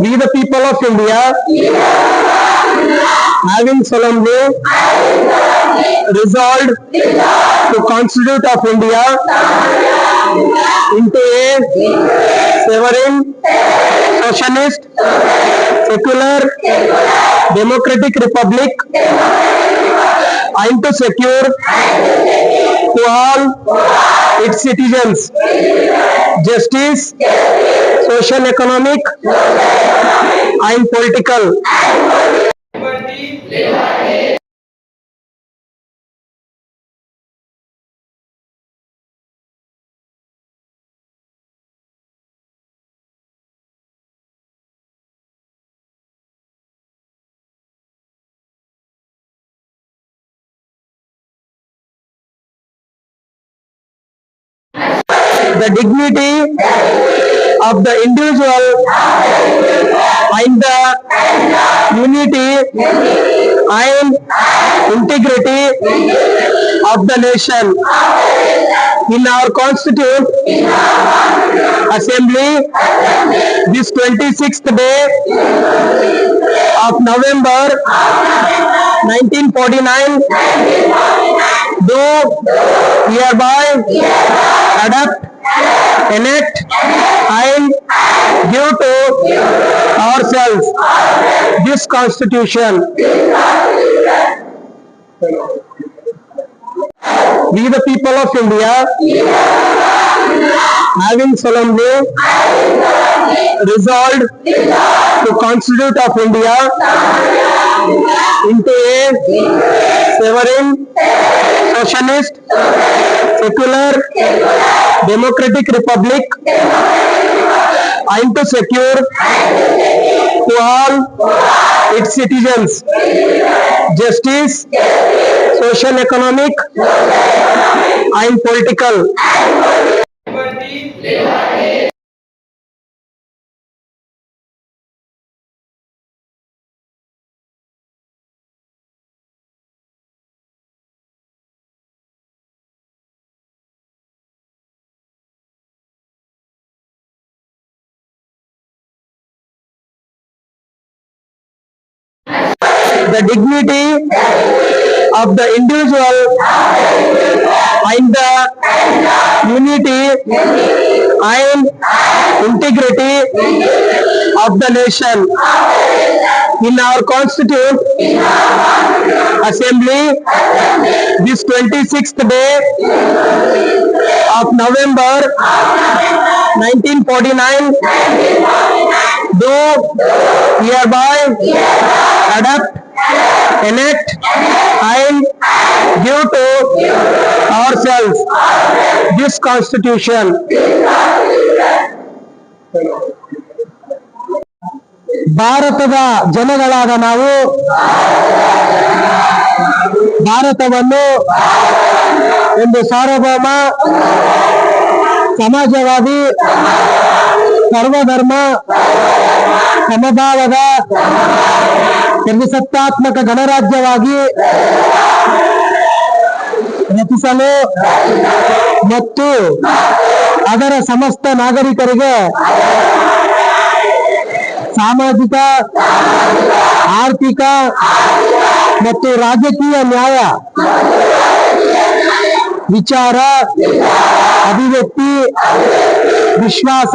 We the people of India, having solemnly resolved to constitute of India into a sovereign, socialist, secular, democratic republic, and to secure to all its citizens justice, social, economic, and political. The dignity of the individual and the unity and integrity of the nation. In our constituent assembly this 26th day of November 1949 do hereby adapt enact and give to ourselves this constitution. We the people of India, having solemnly resolved to constitute of India into a sovereign, socialist, secular, democratic republic and to secure to all its citizens justice, social, economic, and political the dignity of the individual and the unity and integrity of the nation. In our constitute assembly this 26th day of November 1949 do hereby adapt enact and give to ourselves this constitution. ಭಾರತದ ಜನಗಳಾದ ನಾವು ಭಾರತವನ್ನು ಒಂದು ಸಾರ್ವಭೌಮ ಸಮಾಜವಾದಿ ಸರ್ವಧರ್ಮ ಸಮಭಾವದ ಪ್ರಜಾಸತ್ತಾತ್ಮಕ ಗಣರಾಜ್ಯವಾಗಿ ರಚಿಸಲು ಮತ್ತು ಅದರ ಸಮಸ್ತ ನಾಗರಿಕರಿಗೆ ಸಾಮಾಜಿಕ, ಆರ್ಥಿಕ ಮತ್ತು ರಾಜಕೀಯ ನ್ಯಾಯ ವಿಚಾರ, ಅಭಿವ್ಯಕ್ತಿ, ವಿಶ್ವಾಸ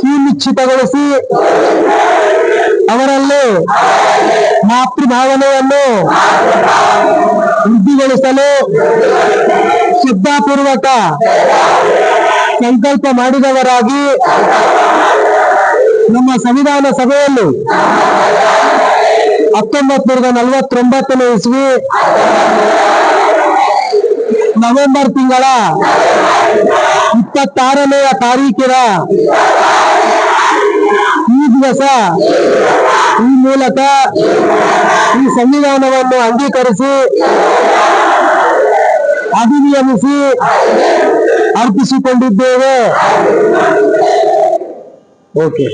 ಸುನಿಶ್ಚಿತಗೊಳಿಸಿ ಅವರಲ್ಲಿ ಮಾತೃಭಾವನೆಯನ್ನು ವೃದ್ಧಿಗೊಳಿಸಲು ಶ್ರದ್ಧಾಪೂರ್ವಕ ಸಂಕಲ್ಪ ಮಾಡಿದವರಾಗಿ ನಮ್ಮ ಸಂವಿಧಾನ ಸಭೆಯಲ್ಲಿ ಹತ್ತೊಂಬತ್ ನೂರದ ನಲವತ್ತೊಂಬತ್ತನೇ ಇಸ್ವಿ ನವೆಂಬರ್ ತಿಂಗಳ ಇಪ್ಪತ್ತಾರನೆಯ ತಾರೀಕಿನ ಈ ದಿವಸ ಈ ಮೂಲಕ ಈ ಸಂವಿಧಾನವನ್ನು ಅಂಗೀಕರಿಸಿ ಅಧಿನಿಯಮಿಸಿ ಅರ್ಪಿಸಿಕೊಂಡಿದ್ದೇವೆ. ಓಕೆ